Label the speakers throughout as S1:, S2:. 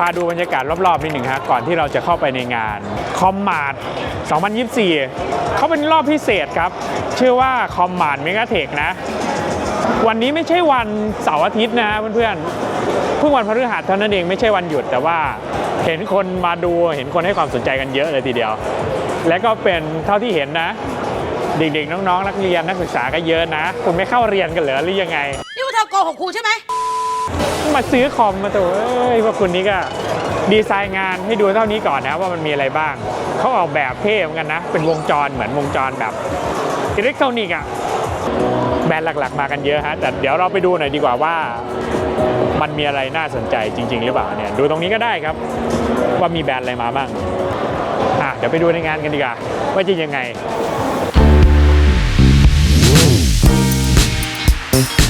S1: พาดูบรรยากาศรอบๆนิดหนึ่งฮะก่อนที่เราจะเข้าไปในงานคอมมาร์2024 เขาเป็นรอบพิเศษครับ ชื่อว่าคอมมาร์เมกาเทคนะ วันนี้ไม่ใช่วันเสาร์อาทิตย์นะฮะเพื่อนๆเพิ่งวันพฤหัสเท่านั้นเองไม่ใช่วันหยุดแต่ว่าเห็นคนมาดูเห็นคนให้ความสนใจกันเยอะเลยทีเดียว และก็เป็นเท่าที่เห็นนะ เด็กๆ น้องๆ นักเรียนนักศึกษาก็เยอะนะ คุณไม่เข้าเรียนกันเหรอหรือยังไง
S2: นี่ว่าเธอโกหกครูใช่ไหม
S1: มาซื้อคอมมาตัวเอ้ยพวกคุณนี่ก็ดีไซน์งานให้ดูเท่านี้ก่อนนะว่ามันมีอะไรบ้าง เขาออกแบบเท่เหมือนกันนะ เป็นวงจรเหมือนวงจรแบบอิเล็กทรอนิกส์อะแบรนด์หลักๆ มากันเยอะฮะแต่เดี๋ยวเราไปดูหน่อยดีกว่าว่า มันมีอะไรน่าสนใจจริง ๆ หรือเปล่าเนี่ยดูตรงนี้ก็ได้ครับ ว่ามีแบรนด์อะไรมาบ้างอะเดี๋ยวไปดูในงานกันดีกว่าว่าจะยังไงใค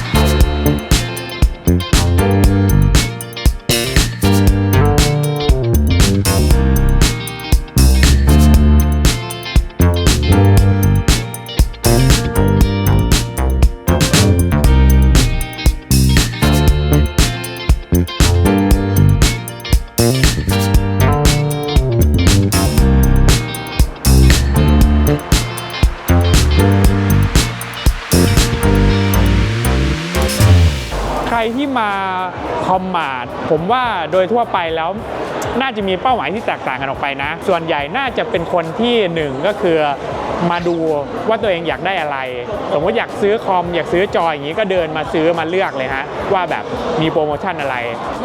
S1: คอมมาร์ผมว่าโดยทั่วไปแล้วน่าจะมีเป้าหมายที่แตกต่างกันออกไปนะ ส่วนใหญ่น่าจะเป็นคนที่หนึ่งก็คือมาดูว่าตัวเองอยากได้อะไร สมมติอยากซื้อคอม อยากซื้อจออย่างนี้ก็เดินมาซื้อมาเลือกเลยฮะ ว่าแบบมีโปรโมชั่นอะไร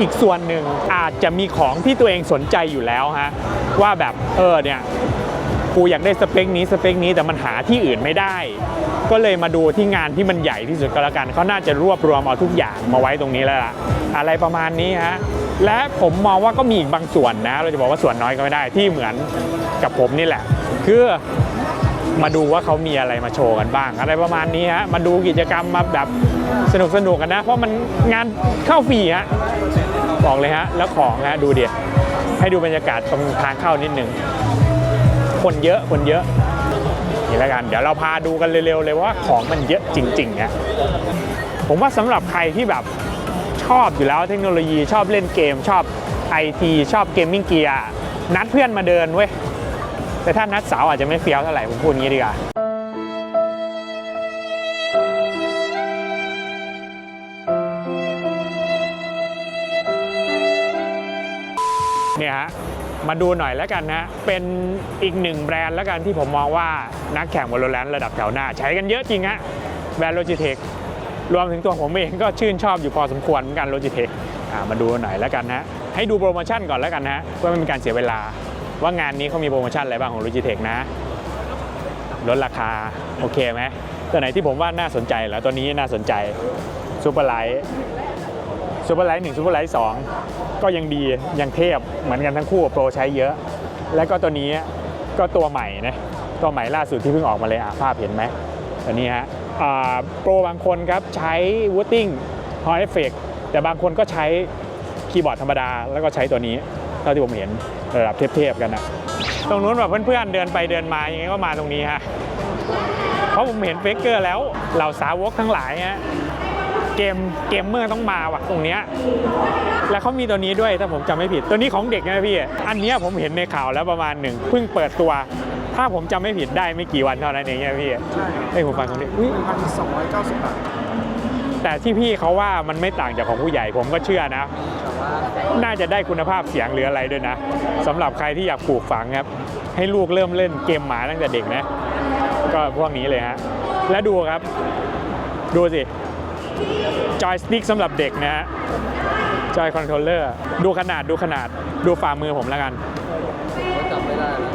S1: อีกส่วนหนึ่งอาจจะมีของที่ตัวเองสนใจอยู่แล้วฮะ ว่าแบบเออเนี่ย กูอยากได้สเปคนี้สเปคนี้แต่มันหาที่อื่นไม่ได้ ก็เลยมาดูที่งานที่มันใหญ่ที่สุดก็แล้วกันเขาน่าจะรวบรวมเอาทุกอย่างมาไว้ตรงนี้แล้วล่ะอะไรประมาณนี้ฮะและผมมองว่าก็มีอีกบางส่วนนะ เราจะบอกว่าส่วนน้อยก็ไม่ได้ที่เหมือนกับผมนี่แหละ คือมาดูว่าเขามีอะไรมาโชว์กันบ้าง อะไรประมาณนี้ฮะมาดูกิจกรรมมาแบบสนุกสนุกกันนะ เพราะมันงานเข้าฟรีฮะบอกเลยฮะแล้วของฮะดูเดี๋ยวให้ดูบรรยากาศตรงทางเข้านิดนึง คนเยอะคนเยอะนี่แล้วกัน เดี๋ยวเราพาดูกันเร็วๆเลยว่าของมันเยอะจริงๆเนี่ยผมว่าสำหรับใครที่แบบชอบอยู่แล้วเทคโนโลยีชอบเล่นเกม ชอบไอทีชอบเกมมิ่งเกียร์นัดเพื่อนมาเดินเว้ยแต่ถ้านัดสาวอาจจะไม่เฟี้ยวเท่าไหร่ผมพูดงี้ดีกว่า มาดูหน่อยแล้วกันนะ เป็นอีกหนึ่งแบรนด์แล้วกันที่ผมมองว่านักแข่งวอลเลนระดับแถวหน้า ใช้กันเยอะจริงฮะแบรนด์โลจิเทครวมถึงตัวผมเองก็ชื่นชอบอยู่พอสมควรเหมือนกันโลจิเทคมาดูหน่อยแล้วกันนะให้ดูโปรโมชั่นก่อนแล้วกันนะเพื่อไม่เป็นการเสียเวลา ว่างานนี้เขามีโปรโมชั่นอะไรบ้างของโลจิเทคนะลดราคาโอเคไหมตัวไหนที่ผมว่าน่าสนใจแล้วตัวนี้น่าสนใจซูเปอร์ไลท์ ซูเปอร์ไลท์หนึ่งซูเปอร์ไลท์สองก็ยังดียังเทพเหมือนกันทั้งคู่โปรใช้เยอะ แล้วก็ตัวนี้ก็ตัวใหม่นะตัวใหม่ล่าสุดที่เพิ่งออกมาเลยอะภาพเห็นไหมตัวนี้ฮะโปรบางคนครับใช้วูตติ้งฮอร์เอฟเฟกแต่บางคนก็ใช้คีย์บอร์ดธรรมดา แล้วก็ใช้ตัวนี้เท่าที่ผมเห็นระดับเทพๆกันนะตรงนู้นแบบเพื่อนๆเดินไปเดินมาอยังไงก็มาตรงนี้ฮะเพราะผมเห็นเฟกเกอร์แล้วเหล่าสาวกทั้งหลายฮะ เกมเกมเมอร์ต้องมาว่ะตรงเนี้ยแล้วเขามีตัวนี้ด้วยถ้าผมจำไม่ผิด ตัวนี้ของเด็กนะพี่ อันเนี้ยผมเห็นในข่าวแล้วประมาณหนึ่งเพิ่งเปิดตัว ถ้าผมจำไม่ผิดได้ไม่กี่วันเท่านั้นเองนะพี่
S3: ใช่ครับ
S1: ให้ผมฟังตรงนี้อุ๊ย
S3: 1,290บาท
S1: แต่ที่พี่เขาว่ามันไม่ต่างจากของผู้ใหญ่ผมก็เชื่อนะ
S3: แต่ว่า
S1: น่าจะได้คุณภาพเสียงหรืออะไรด้วยนะสำหรับใครที่อยากปลูกฝังครับ ให้ลูกเริ่มเล่นเกมหมาตั้งแต่เด็กนะ ก็พวกนี้เลยฮะ และดูครับ ดูสิ จอยสติ๊กสำหรับเด็กนะฮะจอยคอนโทรลเลอร์ดูขนาดดูขนาดดูฝ่ามือผมแล้วกัน
S3: ก็จำไม่ได้แล้ว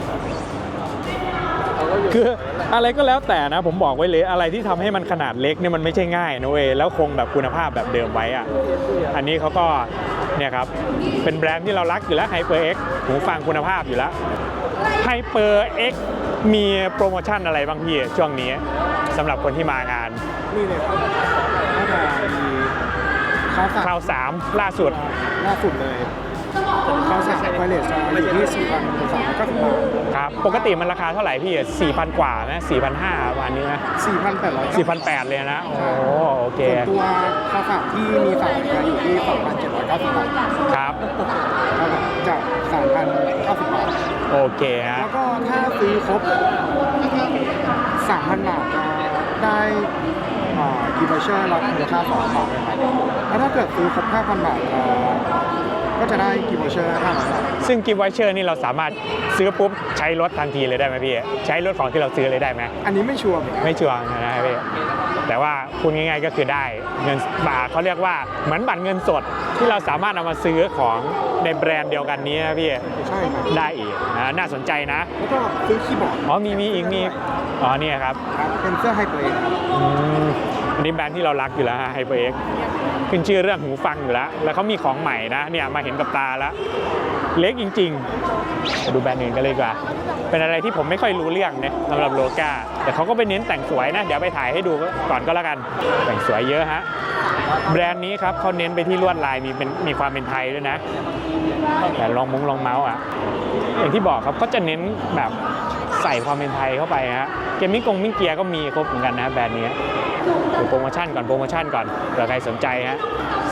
S3: เขาก็อยู่
S1: คืออะไรก็แล้วแต่นะ ผมบอกไว้เลยอะไรที่ทำให้มันขนาดเล็กเนี่ยมันไม่ใช่ง่ายนะเว้ยแล้วคงแบบคุณภาพแบบเดิมไว้อะอันนี้เขาก็เนี่ยครับ เป็นแบรนด์ที่เรารักอยู่แล้ว HyperX หูฟังคุณภาพอยู่แล้ว HyperX มีโปรโมชั่นอะไรบ้างพี่ช่วงนี้สำหรับคนที่มางาน
S3: นี่เลยครับน่า จะมีข้าว
S1: คราวสามล่าสุด
S3: ล่าสุดเลย
S4: ข้าวสารไวเลสจะอยู่ที่4 3 9 0บาท
S1: ครับ ปกติมันราคาเท่าไหร่พี่4,000กว่าไหม4,500ประมาณนี้ไหม
S4: 4,800
S1: 4,800เลยนะ โอ้โอเค
S4: ส่วนตัวข้าวสารที่มีสารจะอยู่ที่2,790บาท
S1: ครับ
S4: ครับผมจาก3,090บาท
S1: โอเคฮะ
S4: แล้วก็ถ้าซื้อครบ3,000บาทจะได้ กีบเชอร์รับมูลค่า2บาทเลยครับแล้วถ้าเกิดซื้อครบ5,000 บาทจะก็จะได้กีบเชอร์500บาท
S1: ซึ่งกิฟต์ไวเชอร์นี่เราสามารถซื้อปุ๊บใช้รถทันทีเลยได้ไหมพี่ ใช้รถของที่เราซื้อเลยได้ไหม
S4: อันนี้ไม่ชัวร์เหมือนกัน
S1: ไม่ชัวร์นะครับพี่ แต่ว่าพูดง่ายๆก็คือได้เงินบาทเขาเรียกว่าเหมือนบัตรเงินสดที่เราสามารถเอามาซื้อของในแบรนด์เดียวกันนี้นะพี่
S4: ใช่ครับ
S1: ได้อีกนะน่าสนใจนะ
S4: แล้วก็ซื้อคีย์บอร์ด
S1: อ๋อมีมีอีกมีอ๋อเนี่ยครับ
S4: ครับเป็นเสื้อไฮเปอร์เอ็กซ์ครับ
S1: อืม อันนี้แบรนด์ที่เรารักอยู่แล้วฮะไฮเปอร์เอ็กขึ้นชื่อเรื่องหูฟังอยู่แล้ว แล้วเขามีของใหม่นะเนี่ยมาเห็นกับตาแล้วเล็กจริงๆ ดูแบรนด์อื่นกันเลยกว่า เป็นอะไรที่ผมไม่ค่อยรู้เรื่องเนี่ยสำหรับโลกาแต่เขาก็ไปเน้นแต่งสวยนะ เดี๋ยวไปถ่ายให้ดูก่อนก็แล้วกัน แต่งสวยเยอะฮะ แบรนด์นี้ครับเขาเน้นไปที่ลวดลายมีเป็นมีความเป็นไทยด้วยนะ แต่ลองมุ้งลองเมาส์อะ อย่างที่บอกครับก็จะเน้นแบบใส่ความเป็นไทยเข้าไปฮะ เกมมิ่งกงมิ่งเกียร์ก็มีครบเหมือนกันนะแบรนด์นี้ โปรโมชั่นก่อนโปรโมชั่นก่อนเผื่อใครสนใจฮะ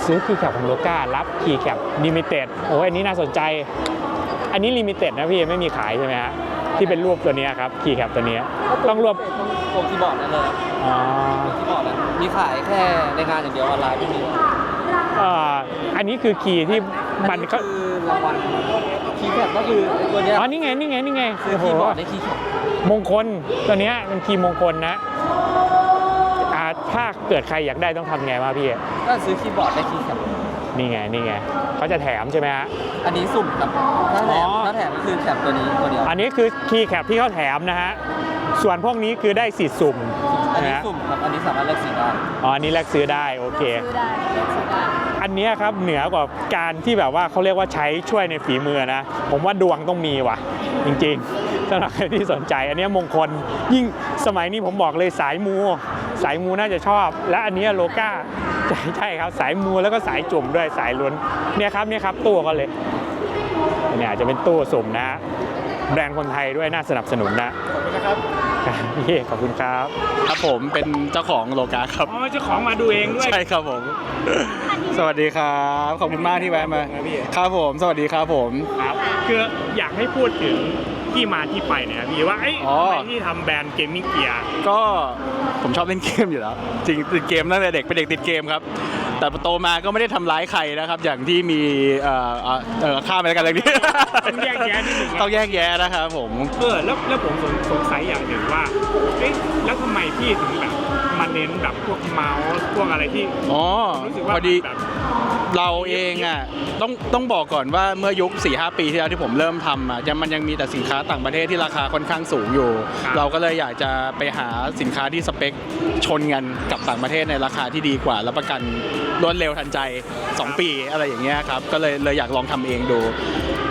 S1: ซื้อคีย์แคปของโลการับคีย์แคปลิมิเต็ดโอ้ยอันนี้น่าสนใจ อันนี้ลิมิเต็ดนะพี่ไม่มีขายใช่ไหมฮะที่เป็นรูปตัวเนี้ยครับคีย์แคปตัวเนี้ยต้องรวบ
S3: ตรงคีย์บอร์ดนั่นเลยครับ
S1: อ๋อ
S3: คีย์บอร์ดอะมีขายแค่ในงานอย่างเดียวออนไลน์ไม่มี
S1: เอ่ออันนี้คือคีย์ที่
S3: อั
S1: มัน
S3: นนี้
S1: ก็
S3: คือรางวัลคีย์แคปก็คือตัวเนี้ย
S1: อ๋อนี่ไงนี่ไงนี่ไง
S3: ซื้อ
S1: โอ้โห
S3: คีย์บอร์ดได้คีย์แคป
S1: มงคลตัวเนี้ยเป็นคีย์มงคลนะอ่า ถ้าเกิดใครอยากได้ต้องทำไงวะพี่
S3: ก็ซื้อคีย์บอร์ดได้คีย์แคป
S1: นี่ไงนี่ไงเขาจะแถมใช่ไหมฮะ
S3: อันนี้สุ่มครับ ถ้าแถ
S1: อ๋
S3: ม
S1: อ
S3: ถ้าแถมก็คือแคปตัวนี้ตัวเดียว
S1: อันนี้คือคีย์แคปที่เขาแถมนะฮะ ส่วนพวกนี้คือได้สิทธิ์สุ่ม
S3: อัน
S1: นะ
S3: นี้
S1: ฮะ
S3: สุ่มครับ อันนี้สามารถเลือกสีได้
S1: อ๋ออันนี้แลกซื้อได้โอเค
S2: ซื้อได้ซื้อได้
S1: อันเนี้ยครับเหนือกว่าการที่แบบว่าเขาเรียกว่าใช้ช่วยในฝีมือนะ ผมว่าดวงต้องมีว่ะ จริงๆสำหรับใครที่สนใจ อันเนี้ยมงคลยิ่งสมัยนี้ผมบอกเลยสายมู สายมูน่าจะชอบ และอันเนี้ยโลก้าใช่ใช่ครับสายมูแล้วก็สายจุ่มด้วยสายล้วนเนี่ยครับเนี่ยครับตู้ก็เลยเนี่ยอาจจะเป็นตู้สุ่มนะฮะแบรนด์คนไทยด้วยน่าสนับสนุนนะ
S4: ขอบคุณนะครับ
S1: พี่ขอบคุณครับ
S5: ครับผมเป็นเจ้าของโลกาครับ
S1: อ๋อเจ้าของมาดูเองด้วย
S5: ใช่ครับผม สวัสดีครับขอบคุณมากที่แวะมา
S1: ครับพี่
S5: ครับผม สวัสดีครับผม
S1: ครับคืออยากให้พูดถึง ที่มาที่ไปหนอยครับพี่ว่าไอ้ย
S5: อ๋อ
S1: ทำไมที่ทำแบรนด์เกมมิ่งเกียร์
S5: ก็ผมชอบเล่นเกมอยู่แล้ว จริงติดเกมตั้งแต่เด็กเป็นเด็กติดเกมครับ แต่พอโตมาก็ไม่ได้ทำร้ายใครนะครับ อย่างที่มีเอ่อเอ่อเออข้ามไปแล้วกันเลยนี้
S1: ต้องแยกแยะนิดหนึ่ง
S5: ต้องแยกแยะนะครับผม
S1: เออแล้วแล้วผมสงสงสัยอย่างหนึ่งว่าเอ๊ะแล้วทำไมพี่ถึงแบบมาเน้นแบบพวกเมาส์พวกอะไรที่
S5: อ๋อ
S1: รู้สึก
S5: พ
S1: ว่า
S5: อดี
S1: แบบ
S5: เราเองอะต้องต้องบอกก่อนว่าเมื่อยุค 4-5 ปีที่แล้วที่ผมเริ่มทำอะยังมันยังมีแต่สินค้าต่างประเทศที่ราคาค่อนข้างสูงอยู่ เราก็เลยอยากจะไปหาสินค้าที่สเปคชนกันกับต่างประเทศในราคาที่ดีกว่าและประกันรวดเร็วทันใจ 2 ปีอะไรอย่างเงี้ยครับก็เลยเลยอยากลองทำเองดู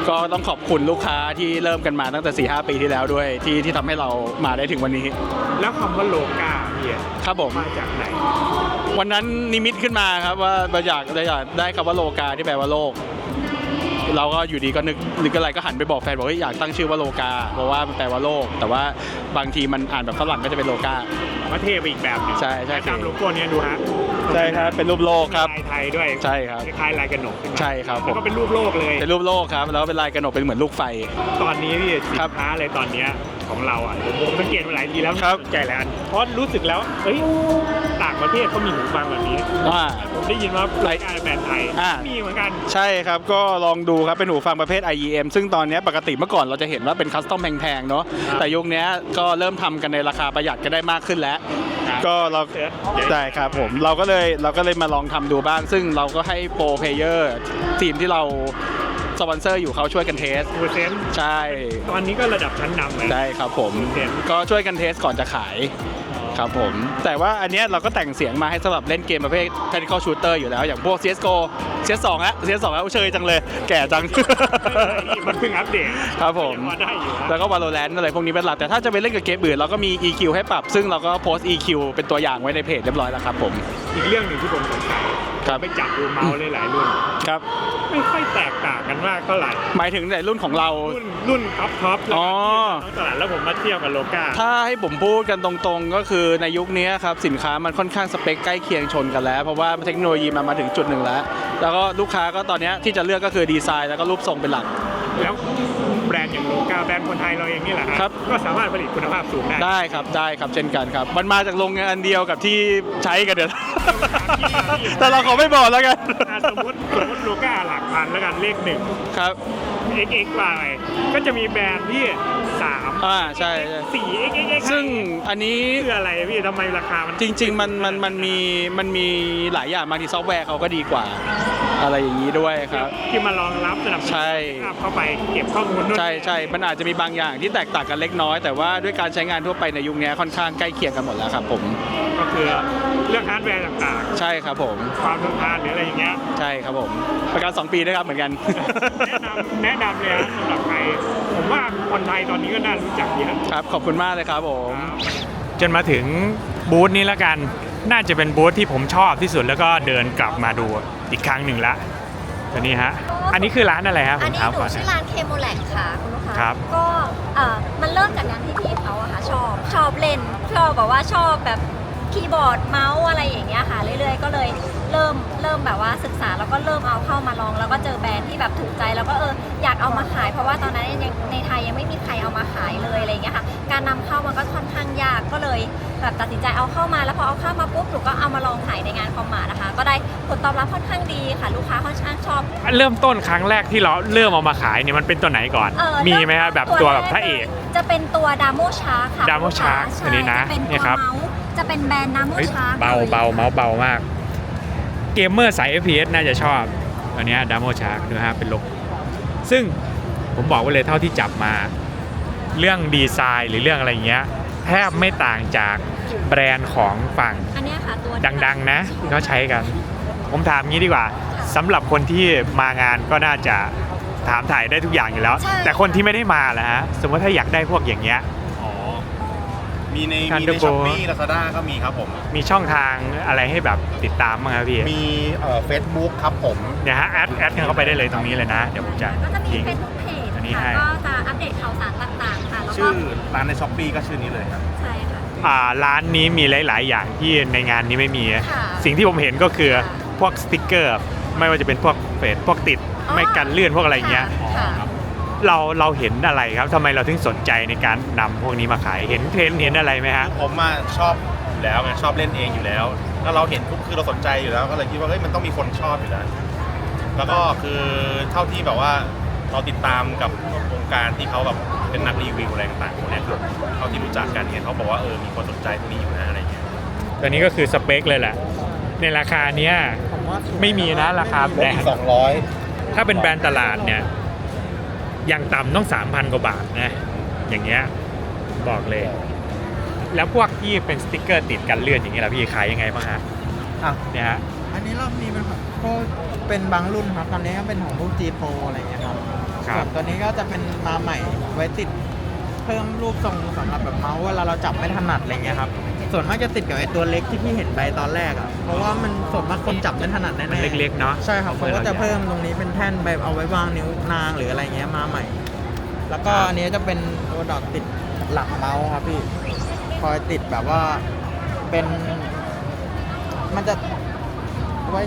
S5: ก็ต้องขอบคุณลูกค้าที่เริ่มกันมาตั้งแต่ 4-5 ปีที่แล้วด้วยที่ที่ทำให้เรามาได้ถึงวันนี้
S1: แล้วคำว่าโลกาพี่อะ
S5: ครับผม
S1: มาจากไหน
S5: วันนั้นนิมิตขึ้นมาครับว่าเราอยากเราอยากได้คำว่าโลกาที่แปลว่าโลก เราก็อยู่ดีก็นึกนึกอะไรก็หันไปบอกแฟนบอกว่าอยากตั้งชื่อว่าโลกา เพราะว่ามันแปลว่าโลก แต่ว่าบางทีมันอ่านแบบฝรั่งก็จะเป็นโลกา
S1: ว่าเท่ไปอีกแบบหนึง
S5: ใช่ใช่
S1: แล้วตามโลโก้เนี้ยดูฮะ
S5: ใช่ครับเป็นรูปโลกครับ
S1: ลายไทยด้วย
S5: ใช่ครับ
S1: คล้ายๆลายกระหนกขึ้นมา
S5: ใช่ครับผม
S1: แล้วก็เป็นรูปโลกเลย
S5: เป็นรูปโลกครับ แล้วเป็นลายกระหนกเป็นเหมือนลูกไฟ
S1: ตอนนี้พี่สิ
S5: ครั
S1: น
S5: บ
S1: ค้าอะไรตอนเนี้ย ของเราอะผมผมสังเกตมาหลายทีแล้ว
S5: ครับ
S1: สนใจหลายอันเพราะรู้สึกแล้วเอ้ยต่างประเทศเขามีหูฟังแบบนี้
S5: ว่า
S1: ผมได้ยินว่า
S5: หลาย
S1: รายการแบรนด์ไทย
S5: อ่า
S1: มีเหมือนกัน
S5: ใช่ครับก็ลองดูครับเป็นหูฟังประเภท IEM ซึ่งตอนนี้ปกติเมื่อก่อนเราจะเห็นว่าเป็นคัสตอมแพงๆเนาะ
S1: ครับ
S5: แต่ยุคนี้ก็เริ่มทำกันในราคาประหยัดก็ได้มากขึ้นแล้ว
S1: ครับ
S5: ก็เรา
S1: เสิร์ช
S5: ได้ครับผมเราก็เลยเราก็เลยมาลองทำดูบ้าง ซึ่งเราก็ให้โปรเพลเยอร์ทีมที่เรา สปอนเซอร์อยู่เขาช่วยกันเทส
S1: เปอร์เซ็นต์
S5: ใช่
S1: ตอนนี้ก็ระดับชั้นนำเลย
S5: ได้ครับผม
S1: เทส
S5: ก็ช่วยกันเทสก่อนจะขายครับผม แต่ว่าอันเนี้ยเราก็แต่งเสียงมาให้สำหรับเล่นเกมประเภท tactical shooter อยู่แล้ว อย่างพวก CSGO CS2 ฮะ CS2 แล้วเชยจังเลย แก่จัง
S1: มันเพิ่งอัปเดต
S5: ครับผม
S1: ยังพอได้อยู่นะ
S5: แล้วก็ Valorant อะไรพวกนี้เป็นหลัก แต่ถ้าจะไปเล่นกับเกมอื่นเราก็มี EQ ให้ปรับ ซึ่งเราก็โพสต์ EQ เป็นตัวอย่างไว้ในเพจเรียบร้อยแล้วครับผม
S1: อีกเรื่องหนึ่งที่ผมสงสัย
S5: ครับ
S1: ไปจับดูเมาส์หลายๆรุ่น
S5: ครับ
S1: ไม่ค่อยแตกต่างกันมากเท่าไหร่
S5: หมายถึงในรุ่นของเรา
S1: รุ่นรุ่นท็อปท็อปแล้ว
S5: อ๋อ
S1: ท้องตลาดแล้วผมมาเทียบกับโลกา
S5: ถ้าให้ผมพูดกันตรงๆ ก็คือในยุคนี้ครับสินค้ามันค่อนข้างสเปคใกล้เคียงชนกันแล้ว เพราะว่าเทคโนโลยีมันมาถึงจุดหนึ่งแล้ว แล้วก็ลูกค้าก็ตอนเนี้ยที่จะเลือกก็คือดีไซน์แล้วก็รูปทรงเป็นหลัก
S1: แล้วแบรนด์ อย่างโลกาแบรนด์คนไทยเราเองนี่แหละ
S5: ครับ
S1: ก็สามารถผลิตคุณภาพสูงได้
S5: ได้ครับ ได้ครับเช่นกันครับ มันมาจากโรงงานเดียวกับที่ใช้กันเดี๋ยวแต่เราขอไม่บอกแล้วกัน
S1: อะสมมติสมมติโลกาหลักพันแล้วกันเลขหนึ่ง
S5: ครับ
S1: XX ไปก็จะมีแบรนด์ที่ สาม
S5: อ่าใช่ใช่
S1: สี่ XXX
S5: ซึ่งอันนี้
S1: คืออะไรพี่ทำไมราคามัน
S5: จริง ๆ มันมันมันมีมันมีหลายอย่างบางทีซอฟต์แวร์เขาก็ดีกว่า อะไรอย่างนี้ด้วยครับ
S1: ที่มารองรับสนับสนุน
S5: ใช่
S1: เข้าไปเก็บข้อมูลด้วย
S5: ใช่ใช่มันอาจจะมีบางอย่างที่แตกต่างกันเล็กน้อย แต่ว่าด้วยการใช้งานทั่วไปในยุคนี้ค่อนข้างใกล้เคียงกันหมดแล้วครับผม
S1: ก็คือเรื่องฮาร์ดแวร์ต่าง
S5: ใช่ครับผม
S1: ๆ ความทนทานหรืออะไรอย่างเงี้ย
S5: ใช่ครับผม ประกัน 2 ปีด้วยครับเหมือนกัน
S1: แนะนำแนะนำเลยนะสำหรับใครผมว่าคนไทยตอนนี้ก็น่ารู้จักเยอะ
S5: ครับ ขอบคุณมากเลยครับผม
S1: จนมาถึงบูธนี้แล้วกัน น่าจะเป็นบูธที่ผมชอบที่สุดแล้วก็เดินกลับมาดูอีกครั้งหนึ่งละตัวนี้ฮะ อันนี้คือร้านอะไรฮะผ
S6: อัน
S1: ม
S6: นี้
S1: ถาม
S6: หนู
S1: ก่อน
S6: ชื่อ
S1: นะ
S6: ร้านเคโมแลกค่ะคุณลูกค้า
S1: ครับ
S6: ก็เอ่อมันเริ่มจากการที่พี่เขาอะค่ะชอบชอบเล่นชอบแบบว่าชอบแบบ คีย์บอร์ดเมาส์อะไรอย่างเงี้ยค่ะเรื่อยๆ ก็เลยเริ่มเริ่มแบบว่าศึกษาแล้วก็เริ่มเอาเข้ามาลอง แล้วก็เจอแบรนด์ที่แบบถูกใจแล้วก็เอออยากเอามาขาย เพราะว่าตอนนั้นยังในไทยยังไม่มีใครเอามาขายเลยอะไรอย่างเงี้ยค่ะการนำเข้ามันก็ค่อนข้างยากก็เลยแบบตัดสินใจเอาเข้ามาแล้วพอเอาเข้ามาปุ๊บหนูก็เอามาลองขายในงานคอมมานะคะ ก็ได้ผลตอบรับค่อนข้างดีค่ะลูกค้าค่อนข้างชอบ
S1: เริ่มต้นครั้งแรกที่เราเริ่มเอามาขายเนี่ยมันเป็นตัวไหนก่อน
S6: เอ่อ
S1: มีไหมฮะแบบตัวแบบพระเอก
S6: จะเป็นตัวดามโมชาร์ค่ะ
S1: Damo Shark
S6: ใช่
S1: อันนี้นะ
S6: จเป็น
S1: เนี่
S6: ตั
S1: ยวครับ
S6: เมาส์ จะเป็นแบรนด์ดามโม
S1: เฮ้ย
S6: ชาร์
S1: เบาเบาเมาส์เบามาก เกมเมอร์สาย FPS น่าจะชอบตัวเนี้ดามโมชาร์กดูฮะเป็นลกซึ่งผมบอกไว้เลยเท่าที่จับมา เรื่องดีไซน์หรือเรื่องอะไรเงี้ย แทบไม่ต่างจากแบรนด์ของฝั่ง
S6: อันเนี้ยค่ะตัว
S1: ดังๆนะที่เขาใช้กัน ผมถามงี้ดีกว่าสำหรับคนที่มางานก็น่าจะถามถ่ายได้ทุกอย่างอยู่แล้ว
S6: ใช่
S1: แต่คนที่ไม่ได้มาล่ะฮะสมมติถ้าอยากได้พวกอย่างเงี้ย
S7: อ๋อ มีใน
S1: Thunderbolt
S7: มีในช้อปปี้ลาซาด้าก็มีครับผม
S1: มีช่องทางอะไรให้แบบติดตามบ้างครับพี่
S7: มีเอ่อเฟซบุ๊กครับผม
S1: เนี่ยฮะแอดแอดกันเข้าไปได้เลยตรงนี้เลยนะ เดี๋ยวผมจะ
S6: ก็จะมี
S1: ทิ้ง
S6: เฟซบุ๊กเพจ
S1: อันนี้ให้
S6: ค่ะก็จะอัปเดตข่าวสารต่างๆ ค่ะแล้วก็
S7: ชื่อร้านในช้อปปี้ก็ชื่อนี้เลยครับ
S6: ใช่ค่ะ
S1: อ่าร้านนี้มีหลาย ๆ อย่างที่ในงานนี้ไม่มี
S6: ค่ะ
S1: สิ่งที่ผมเห็นก็คือ
S6: ค่ะ
S1: พวกสติกเกอร์ ไม่ว่าจะเป็นพวกเฟซพวกติด
S6: อ๋อ
S1: ไม่กันเลื่อนพวกอะไรเงี้ย
S6: ค่ะ
S1: เราเราเห็นอะไรครับทำไมเราถึงสนใจในการนำพวกนี้มาขายเห็นเทรนด์เห็นอะไรไหมฮะ
S7: ผมมาชอบอยู่แล้วไงชอบเล่นเองอยู่แล้ว แล้วเราเห็นปุ๊บคือเราสนใจอยู่แล้ว ก็เลยคิดว่าเฮ้ยมันต้องมีคนชอบอยู่แล้ว แล้วก็คือเท่าที่แบบว่าเราติดตามกับวงการที่เขาแบบเป็นนักรีวิวอะไรต่างๆพวกเนี้ยคือเท่าที่รู้จักกันเนี่ยเขาบอกว่าเออมีคนสนใจพวกนี้อยู่นะอะไรเงี้ย
S1: ตัวนี้ก็คือสเปคเลยแหละ ในราคาเนี้ย
S4: ผมว่าถูก
S1: ไม่มีนะราคา
S7: ล
S1: แบ
S7: ด
S1: ร
S7: อี
S1: น
S7: ก
S1: ด์
S7: สองร้อย
S1: ถ้าเป็นแบรนด์ตลาดเนี่ย อย่างต่ำต้อง 3,000 กว่าบาทนะ อย่างเงี้ยบอกเลย แล้วพวกที่เป็นสติกเกอร์ติดกันเลื่อนอย่างเงี้ยล่ะพี่ขายยังไงบ้างฮะ
S8: อะ
S1: เนี่ยฮะ
S8: อันนี้รอบนี้เป็นแบบพวกเป็นบางรุ่นครับตอนนี้ก็เป็นของพวก G Pro อะไรอย่างเงี้ยครับ
S1: ครั
S8: ส่
S1: บ
S8: วนตัวนี้ก็จะเป็นมาใหม่ไว้ติดเพิ่มรูปทรงสำหรับแบบเมาส์เวลาเราจับไม่ถนัดอะไรเงี้ยครับ ส่วนมากจะติดกับไอ้ตัวเล็กที่พี่เห็นไปตอนแรกอะ เพราะว่ามันส่วนมากคนจับไม่ถนัดแน่ๆ
S1: มันเล็กๆเนาะ
S8: ใช่ครับเขาก็จะเพิ่มตรงนี้เป็นแท่นแบบเอาไว้วางนิ้วนางหรืออะไรเงี้ยมาใหม่ แล้วก็อันนี้จะเป็นตัวดอกติดหลังเมาส์ครับพี่ คอยติดแบบว่าเป็น มันจะไว้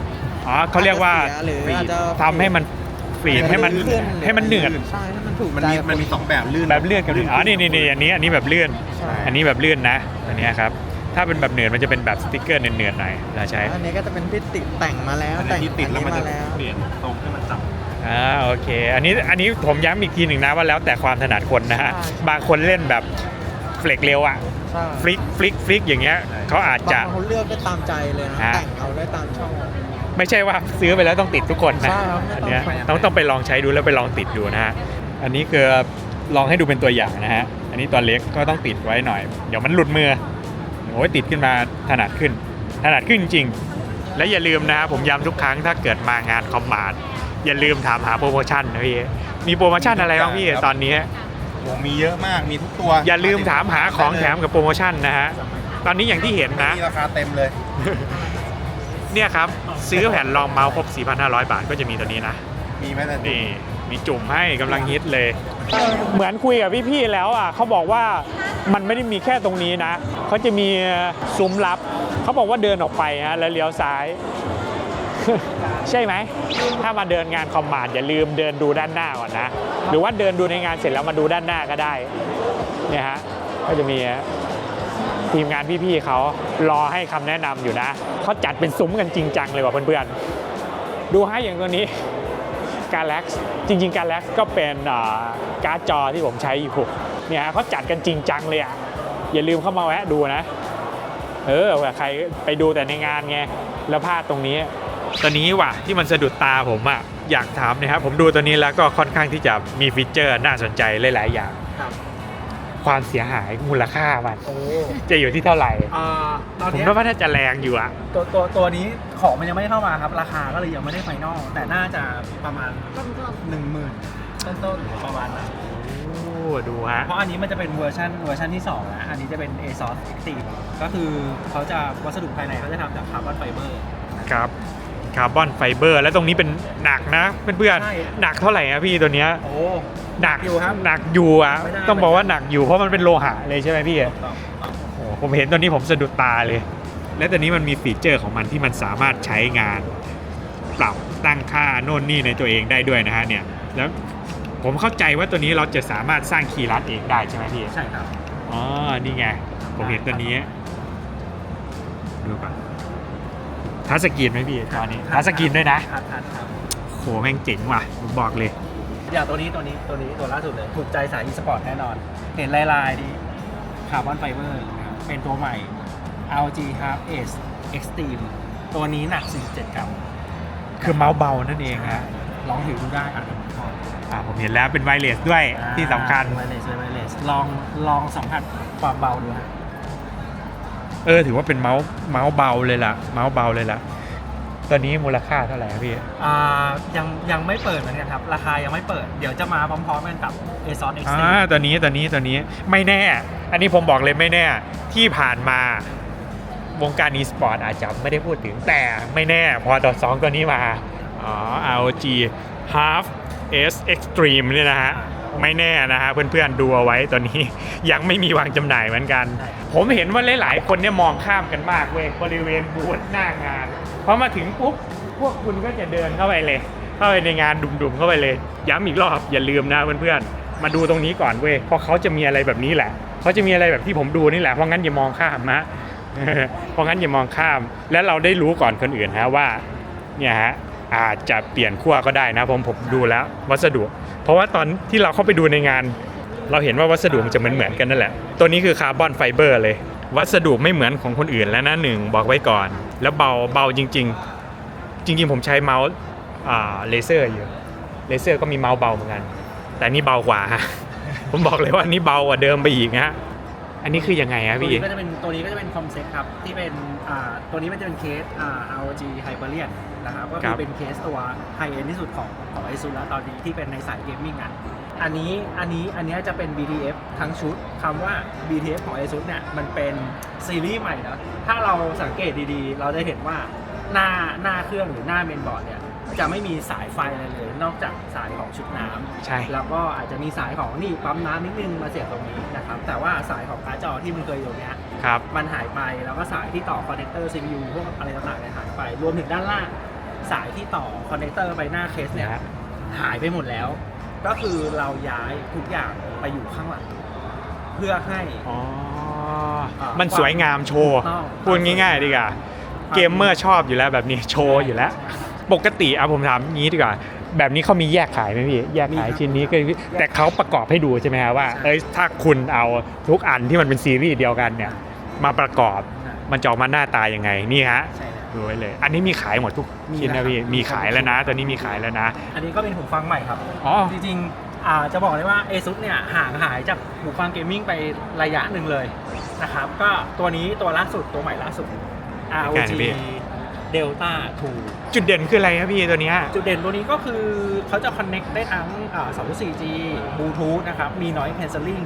S1: อ๋อเขาเรียกว่า
S8: อาจจะเสียหรืออาจจะ
S1: ทำให้มันฟีดให้มัน
S8: ลื่ขึ้
S1: ให้มันเหนืด
S8: ใช่ให้มันถูก
S7: มัน
S8: ใจ
S7: มี
S8: กับ
S7: มันมี
S8: ค
S7: สองแบบลื่น
S1: แบบเลื่อนกับลื่นอ๋อนี่นี่นี่อันนี้อันนี้แบบเลื่อน
S8: ใช่
S1: อันนี้แบบเลื่อนนะ อันเนี้ยครับ ถ้าเป็นแบบเหนืดมันจะเป็นแบบสติกเกอร์เนืดๆหน่อยเราใช้
S8: อันนี้ก็จะเป็นที่ติดแต่งมาแล้ว
S7: อัน
S8: แต่ง
S7: นี้ที่ติดแล้วมัน
S8: อั
S7: จะ
S8: มาแล้ว
S7: เปลี่ยนตรงให้มันจับ
S1: อ่าโอเค อันนี้อันนี้ผมย้ำอีกทีหนึ่งนะว่าแล้วแต่ความถนัดคนนะฮะบางคนเล่นแบบเฟลกเร็วอะ
S8: ใช่
S1: ฟลิกฟลิกฟลิกอย่างเงี้ยเขาอาจจะ
S8: บางคนเขาเลือกได้ตามใจเลยนะ
S1: ฮะ
S8: แต่งเอาได้ตามชอบ
S1: ไม่ใช่ว่าซื้อไปแล้วต้องติดทุกคนนะ
S8: ใช่ครับ
S1: อันเนี้ย
S8: ไม่ต้อง
S1: ต้องต้องไปลองใช้ดูแล้วไปลองติดดูนะฮะอันนี้คือลองให้ดูเป็นตัวอย่างนะฮะอันนี้ตัวเล็กก็ต้องติดไว้หน่อย เดี๋ยวมันหลุดมือ โอ้ยติดขึ้นมาถนัดขึ้น ถนัดขึ้นจริง และอย่าลืมนะฮะผมย้ำทุกครั้งถ้าเกิดมางานคอมมาร์ทอย่าลืมถามหาโปรโมชั่นนะพี่มีโปรโมชั่นอะไรบ้างพี่ตอนนี้
S7: โอ้มีเยอะมากมีทุกตัว
S1: อย่าลืมถามหาของแถมกับโปรโมชั่นนะฮะตอนนี้อย่างที่เห็นนะ
S7: มีราคาเต็มเลย
S1: เนี่ยครับ ซื้อแผ่นรองเมาส์ครบ 4,500 บาทก็จะมีตัวนี้นะ
S9: มีไหมแต่
S1: นี่ มีจุ่มให้กำลังฮิตเลย เหมือนคุยกับพี่ๆแล้วอะเขาบอกว่ามันไม่ได้มีแค่ตรงนี้นะเขาจะมีซุ้มลับเขาบอกว่าเดินออกไปฮะแล้วเลี้ยวซ้าย ใช่ไหม ถ้ามาเดินงานคอมมานด์อย่าลืมเดินดูด้านหน้าก่อนนะ หรือว่าเดินดูในงานเสร็จแล้วมาดูด้านหน้าก็ได้เนี่ยฮะก็จะมีทีมงานพี่ๆเขารอให้คำแนะนำอยู่นะเขาจัดเป็นซุ้มกันจริงจังเลยว่ะเพื่อนๆดูให้อย่างตัวนี้ กาแล็กจริงๆกาแล็กก็เป็นอ่าการ์ดจอที่ผมใช้อยู่เนี่ยฮะเขาจัดกันจริงจังเลยอะ อย่าลืมเข้ามาแวะดูนะ เออเผื่อใครไปดูแต่ในงานไง แล้วพลาดตรงนี้ตอนนี้ว่ะที่มันสะดุดตาผมอะ อยากถามนะครับผมดูตัวนี้แล้วก็ค่อนข้างที่จะมีฟีเจอร์น่าสนใจหลาย ๆ อย่าง
S10: ครับ
S1: ความเสียหายมูลค่ามัน
S10: โอ้
S1: จะอยู่ที่เท่าไหร่
S10: อ่าตอน
S1: ผม
S10: เนี้ย
S1: ว่าน่าจะแรงอยู่อะ
S10: ตัวตัวตัวนี้ของมันยังไม่ได้เข้ามาครับ ราคาก็เลยยังไม่ได้ไฟนอลแต่น่าจะประมาณหนึ่งหมื่นต้นๆประมาณนั้น
S1: โอ้ดูฮะ
S10: เพราะอันนี้มันจะเป็นเวอร์ชันเวอร์ชันที่2นะอันนี้จะเป็น ASOS Extreme ก็คือเขาจะวัสดุภายในเขาจะทำจากคาร์บอนไฟเบอร์
S1: ครับ คาร์บอนไฟเบอร์ แล้วตรงนี้เป็นหนักนะเพื่อน
S10: ใช่
S1: ๆหนักเท่าไหร่อะพี่ตัวเนี้ย
S10: โอ้
S1: หนัก
S10: อยู่ครับ
S1: หนักอยู่อะ
S10: ไม่ได้
S1: ต้องบอกว่าหนักอยู่เพราะมันเป็นโลหะเลยใช่ไหมพี่
S10: ถูกต้องถูกต้อง
S1: โอ้โหผมเห็นตัวนี้ผมสะดุดตาเลย และตัวนี้มันมีฟีเจอร์ของมันที่มันสามารถใช้งาน ปรับตั้งค่าโน่นนี่ในตัวเองได้ด้วยนะฮะเนี่ยแล้วผมเข้าใจว่าตัวนี้เราจะสามารถสร้างคีย์ลัดเองได้ใช่ไหมพี่
S10: ใช่ครับ
S1: อ๋อ นี่ไง ผมเห็นตัวนี้ ดูก่อนทัชสกรีนไหมพี่จอนี้ทัชสกรีนด้วยนะ
S10: ทัดทัดครับ
S1: โห แม่งเจ๋งว่ะผมบอกเลย
S10: อย่างตัวนี้ตัวนี้ตัวนี้ตัวล่าสุดเลย ถูกใจสาย e สปอร์ตแน่นอน เห็นลายลายๆดีคาร์บอนไฟเบอร์เป็นตัวใหม่ LG Half Ace Extreme ตัวนี้หนัก 47 กรัม
S1: คือเมาส์เบานั่นเองฮะ
S10: ลองถือดูได้อะเดี๋ยวผมขอ
S1: อ่าผมเห็นแล้วเป็นไวเลสด้วยที่สำคัญ
S10: ไวเลสไวเลสลองลองสัมผัสความเบาดูฮะ
S1: เออถือว่าเป็นเมาส์เมาส์เบาเลยล่ะ เมาส์เบาเลยล่ะ ตัวนี้มูลค่าเท่าไหร่ครับพี่
S10: อ่ายังยังไม่เปิดเหมือนกันครับ ราคายังไม่เปิด เดี๋ยวจะมาพร้อมๆกันกับ ASOS
S1: อ่า
S10: Extreme
S1: ตัวนี้ตัวนี้ตัวนี้ไม่แน่ อันนี้ผมบอกเลยไม่แน่ที่ผ่านมาวงการ e-sport อาจจะไม่ได้พูดถึงแต่ไม่แน่พอต่อสองตัวนี้มา อ๋อ ROG Half S Extreme เนี่ยนะฮะ ไม่แน่นะฮะเพื่อนๆดูเอาไว้ตอนนี้ ยังไม่มีวางจำหน่ายเหมือนกัน
S10: ใช่
S1: ผมเห็นว่าหลายๆคนเนี่ยมองข้ามกันมากเว้ยบริเวณบูธหน้างานพ อมาถึงปุ๊บพวกคุณก็จะเดินเข้าไปเลย เข้าไปในงานดุมๆเข้าไปเลย ย้ำอีกรอบอย่าลืมนะเพื่อนๆมาดูตรงนี้ก่อนเว้ยเพราะเขาจะมีอะไรแบบนี้แหละเขาจะมีอะไรแบบที่ผมดูนี่แหละเพราะงั้นอย่ามองข้ามนะเพราะงั้นอย่ามองข้าม และเราได้รู้ก่อนคนอื่นฮะว่าเนี่ยฮะอาจจะเปลี่ยนขั้วก็ได้นะผมผมดูแล้ววัสดุ เพราะว่าตอนที่เราเข้าไปดูในงาน เราเห็นว่าวัสดุมันจะเหมือนเหมือนๆกันนั่นแหละ ตัวนี้คือคาร์บอนไฟเบอร์เลย วัสดุไม่เหมือนของคนอื่นแล้วนะหนึ่งบอกไว้ก่อน แล้วเบาเบาจริง ๆ จริง ๆ ผมใช้เมาส์อ่าเลเซอร์อยู่เลเซอร์ก็มีเมาส์เบาเหมือนกัน แต่อันนี่เบากว่าฮะผมบอกเลยว่าอันนี้เบากว่าเดิมไปอีกฮะอันนี้คือยังไงฮะ
S10: ตัว
S1: พี่
S10: นี้ก็จะเป็นตัวนี้ก็จะเป็นคอมเซ็ตครับที่เป็นอ่าตัวนี้มันจะเป็นเคสอ่า ROG Hyperion นะครับก็
S1: ค
S10: คื
S1: รั
S10: อบเป็นเคสตัวไฮเอ็นที่สุดของของ ASUS แล้วตอนนี้ที่เป็นในสายเกมมิ่งอะ อันนี้อันนี้อันนี้จะเป็น BTF ทั้งชุดคำว่า BTF ของ ASUS เนี่ยมันเป็นซีรีส์ใหม่นะถ้าเราสังเกตดีๆ เราจะเห็นว่าหน้าหน้าเครื่องหรือหน้าเมนบอร์ดเนี่ยจะไม่มีสายไฟอะไรเลย นอกจากสายของชุดน้ำ
S1: ใช่
S10: แล้วก็อาจจะมีสายของนี่ปั๊มน้ำนิดนึงมาเสียบตรงนี้นะครับ แต่ว่าสายของการ์ดจอที่มันเคยอยู่เนี้ย
S1: ครับ
S10: มันหายไปแล้วก็สายที่ต่อคอนเนคเตอร์ CPU พวกอะไรต่างๆเนี่ยหายไปรวมถึงด้านล่างสายที่ต่อคอนเนคเตอร์ไปหน้าเคสเนี่ย
S1: นะฮะ
S10: หายไปหมดแล้ว ก็คือเราย้ายทุกอย่างไปอยู่ข้างหลังเพื่อให้
S1: อ๋อ
S10: อ่า
S1: มันสวยงามโชว์
S10: ถูกต้อง
S1: พูดง่าย ๆ ดีกว่า เกมเมอร์ชอบอยู่แล้วแบบนี้โชว์อยู่แล้ว ปกติอะผมถามงี้ดีกว่า แบบนี้เขามีแยกขายไหมพี่ แยกขายชิ้นนี้ก็แต่เขาประกอบให้ดูใช่ไหมครับว่า เอ้ยถ้าคุณเอาทุกอันที่มันเป็นซีรีส์เดียวกันเนี่ย มาประกอบมันจะออกมาหน้าตายังไงนี่ฮะ
S10: ใช่แล้ว
S1: ดูไว้เลย อันนี้มีขายหมดทุก
S10: มี
S1: ชิ้นนะพี่
S10: นะครับ
S1: มีขายแล้วนะ ตอนนี้มีขายแล้วนะ
S10: อันนี้ก็เป็นหูฟังใหม่ครับ
S1: อ๋อ
S10: จริงๆอ่าจะบอกเลยว่า ASUS เนี่ยห่างหายจากหูฟังเกมมิ่งไประยะหนึ่งเลยนะครับ ก็ตัวนี้ตัวล่าสุดตัวใหม่ล่าสุด ROG
S1: แค่ไหนพี่
S10: Delta 2
S1: จุดเด่นคืออะไรครับพี่ตัวเนี้ย
S10: จุดเด่นตัวนี้ก็คือเขาจะ connect ได้ทั้งอ่า 2.4G Bluetooth นะครับ มี noise cancelling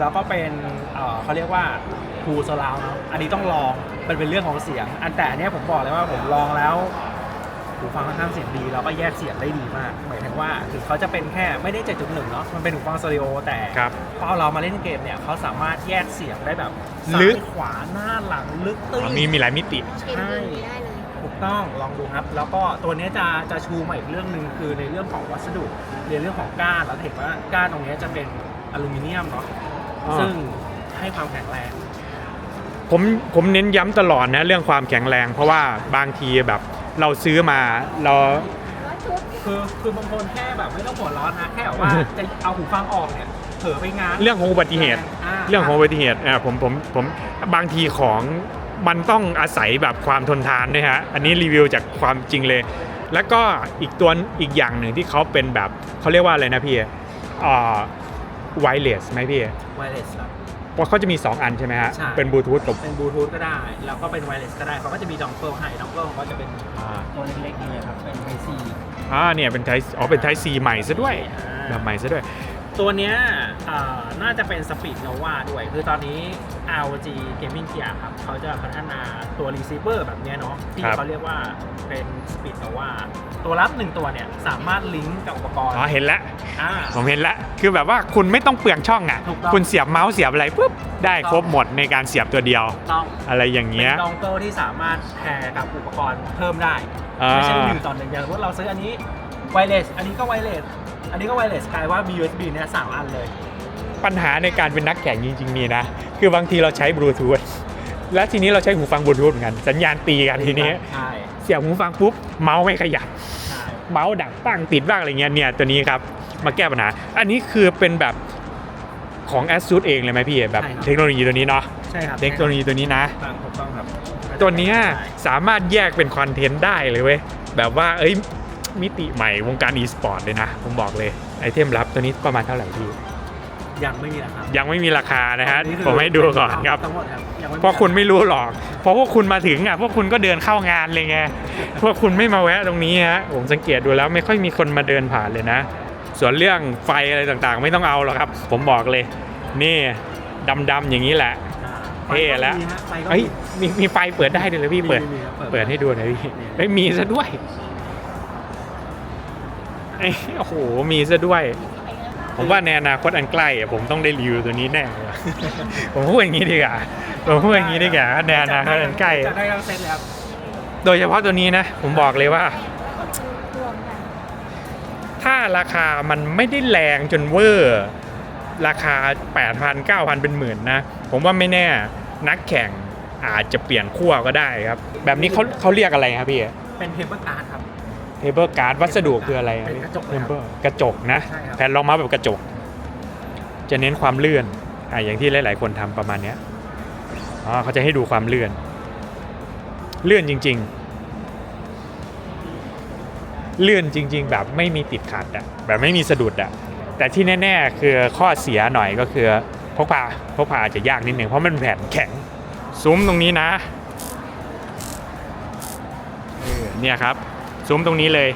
S10: แล้วก็เป็นเอ่อเขาเรียกว่า คูสลาวเนาะอันนี้ต้องลองมันเป็นเรื่องของเสียง อันแต่อันเนี้ยผมบอกเลยว่าผมลองแล้วหูฟังค่อนข้างเสียงดีแล้วก็แยกเสียงได้ดีมากหมายถึงว่าถึงเขาจะเป็นแค่ไม่ได้7.1เนาะมันเป็นหูฟังสเตอริโอแต่
S1: ครับ
S10: พอเรามาเล่นเกมเนี่ยเขาสามารถแยกเสียงได้แบบ
S1: ลึ
S10: ซ้ากยขวาหน้าหลังลึกตื้น
S1: มีมีหลายมิติ
S10: ใช่ถูกต้องลองดูครับ แล้วก็ตัวเนี้ยจะจะชูมาอีกเรื่องหนึ่งคือในเรื่องของวัสดุในเรื่องของก้านแล้วเห็นว่าก้านตรงเนี้ยจะเป็นอลูมิเนียมเนาะ
S1: อ่า
S10: ซึ่งให้ความแข็งแรง
S1: ผมผมเน้นย้ำตลอดนะเรื่องความแข็งแรง เพราะว่าบางทีแบบเราซื้อมาเรา
S10: คือคือบางคนแค่แบบไม่ต้องหัวร้อนนะแค่แบบว่าจะเอาหูฟังออกเนี่ยเผลอไปงาน
S1: เรื่องของอุบัติเหตุ เรื่องของอุบัติเหตุอ่าผมผมผมบางทีของมันต้องอาศัยแบบความทนทานด้วยฮะอันนี้รีวิวจากความจริงเลย แล้วก็อีกตัวอีกอย่างหนึ่งที่เขาเป็นแบบเขาเรียกว่าอะไรนะพี่อ่าไวเลสไหมพี่
S10: ไวเลสครับ
S1: เพราะเขาจะมี 2 อันใช่ไหมฮะ
S10: ใช่
S1: เป็นบลูทูธกับ
S10: เป็นบลูทูธก็ได้ แล้วก็เป็นไวเลสก็ได้เขาก็จะมีดองเกิลให้ดองเกิลก็จะเป็น
S1: อ่า
S10: ตัวเล็กๆนี่ครับเป็นไอซี
S1: อ่าเนี่ยเป็นไทอ๋อเป็นไทซีใหม่ซะด้วยแบบใหม่ซะด้วย
S10: ตัวเนี้ยอ่าน่าจะเป็น Speed Nova ด้วย คือตอนนี้ ROG Gaming Gear ครับเขาจะพัฒนาตัว receiver แบบเนี้ยเนาะที่
S1: ครับ
S10: เขาเรียกว่าเป็น Speed Nova ตัวรับหนึ่งตัวเนี่ยสามารถลิงก์กับอุปกรณ์
S1: อ๋อเห็นแล้ว
S10: อ่า
S1: ผมเห็นแล้วคือแบบว่าคุณไม่ต้องเปลืองช่องอะ
S10: ถูกต้อง
S1: คุณเสียบเมาส์เสียบอะไรปุ๊บได้ครบหมดในการเสียบตัวเดียว
S10: ต้อง
S1: อะไรอย่าง
S10: เป็
S1: เงี้ย
S10: นดองเกิลที่สามารถแพร์กับอุปกรณ์เพิ่มได้
S1: อ่า
S10: ไม่ใช่หนึ่งต่อหนึ่งอย่างสมมติเราซื้ออันนี้ไวเลสอันนี้ก็ไวเลสอันนี้ก็ไวเลสกลายว่ามี USB เนี่ยสามอันเลย
S1: ปัญหาในการเป็นนักแข่งจริงๆมีนะ คือบางทีเราใช้บลูทูธและทีนี้เราใช้หูฟังบลูทูธเหมือนกัน สัญญาณตีกันทีนี้
S10: ใช่
S1: เสียบหูฟังปุ๊บ เมาส์ไม่ขยับ
S10: ใช่
S1: เมาส์ดักบ้างติดบ้างอะไรเงี้ยเนี่ยตัวนี้ครับ มาแก้ปัญหา อันนี้คือเป็นแบบของ ASUS เองเลยไหมพี่แบบเทคโนโลยีตัวนี้เนาะ
S10: ใช่ครับ
S1: เทคโนโลยีตัวนี้นะ
S10: ครับถูกต้องครับ
S1: ตัวเนี้ยสามารถแยกเป็นคอนเทนต์ได้เลยเว้ย แบบว่าเอ้ยมิติใหม่วงการ e-sport เลยนะ ผมบอกเลย ไอเทมลับตัวนี้ประมาณเท่าไหร่พี่
S10: ยังไม่มีราคา
S1: ยังไม่มีราคานะฮะ
S10: อัคือ
S1: ผมให้ดูก่อนครับ
S10: ทั้งหมดครับยังไม่มี
S1: เพราะคุณไม่รู้หรอก เพราะพวกคุณมาถึงอะพวกคุณก็เดินเข้างานเลยไงพวกคุณไม่มาแวะตรงนี้ฮะผมสังเกตดูแล้วไม่ค่อยมีคนมาเดินผ่านเลยนะ ส่วนเรื่องไฟอะไรต่างๆ ไม่ต้องเอาหรอกครับ ผมบอกเลย นี่ดำๆอย่างนี้แหละ
S10: ไฟ
S1: เท่
S10: ก็
S1: แล้ว
S10: มีฮะไฟก็
S1: เอ้ย
S10: มี
S1: มีมีไฟเปิดได้ด้วยเลยพี่เปิด
S10: มีมีครับ
S1: เปิดให้ดูหน่อยพี่ไม่มีซะด้วยเอ้ยโอ้โหมีซะด้วย ผมว่าในอนาคตอันใกล้อะผมต้องได้รีวิวตัวนี้แน่เลยผมพูดอย่างนี้ดีกว่าผมพูดอย่างนี้ดีกว่าในอนาคตอันใกล้
S10: จะได้ทั้งเซตเลยครับ
S1: โดยเฉพาะตัวนี้นะ ผมบอกเลยว่า ถ้าราคามันไม่ได้แรงจนเวอร์ ราคา 8,000 9,000 เป็นหมื่นนะ ผมว่าไม่แน่นักแข่งอาจจะเปลี่ยนขั้วก็ได้ครับ แบบนี้เขาเขาเรียกอะไรครับพี่
S10: เป็นเทปเปอร์การ์ดครับ
S1: เทเบิลการ์ดวัสดุคืออะไร
S10: เป็นกระจก
S1: เทเบิลกระจกนะ
S10: ใช่ครับ
S1: แผ่นรองเมาส์แบบกระจก จะเน้นความเลื่อนอ่าอย่างที่หลาย ๆ คนทำประมาณเนี้ยอ๋อเขาจะให้ดูความเลื่อน เลื่อนจริง ๆ เลื่อนจริง ๆ แบบไม่มีติดขัดอะแบบไม่มีสะดุดอะแต่ที่แน่ ๆ คือข้อเสียหน่อยก็คือพกพาพกพาอาจจะยากนิดหนึ่งเพราะมันเป็นแผ่นแข็งซุ้มตรงนี้นะเออเนี่ยครับ ซุ้มตรงนี้เลย